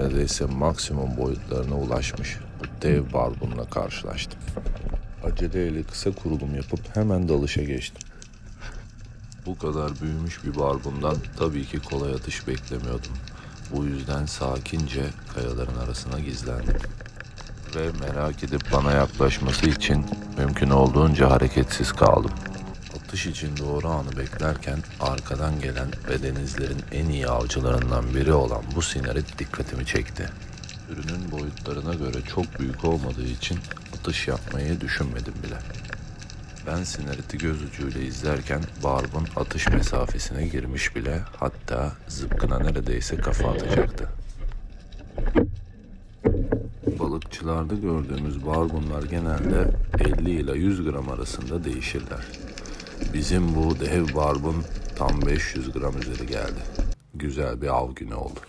neredeyse maksimum boyutlarına ulaşmış bu dev barbunla karşılaştım. Aceleyle kısa kurulum yapıp hemen dalışa geçtim. Bu kadar büyümüş bir barbundan tabii ki kolay atış beklemiyordum. Bu yüzden sakince kayaların arasına gizlendim. Ve merak edip bana yaklaşması için mümkün olduğunca hareketsiz kaldım. Atış için doğru anı beklerken arkadan gelen ve denizlerin en iyi avcılarından biri olan bu sinarit dikkatimi çekti. Ürünün boyutlarına göre çok büyük olmadığı için atış yapmayı düşünmedim bile. Ben sinariti göz ucuyla izlerken barbun atış mesafesine girmiş bile hatta zıpkına neredeyse kafa atacaktı. Balıkçılarda gördüğümüz barbunlar genelde 50 ile 100 gram arasında değişirler. Bizim bu dev barbun tam 500 gram üzeri geldi. Güzel bir av günü oldu.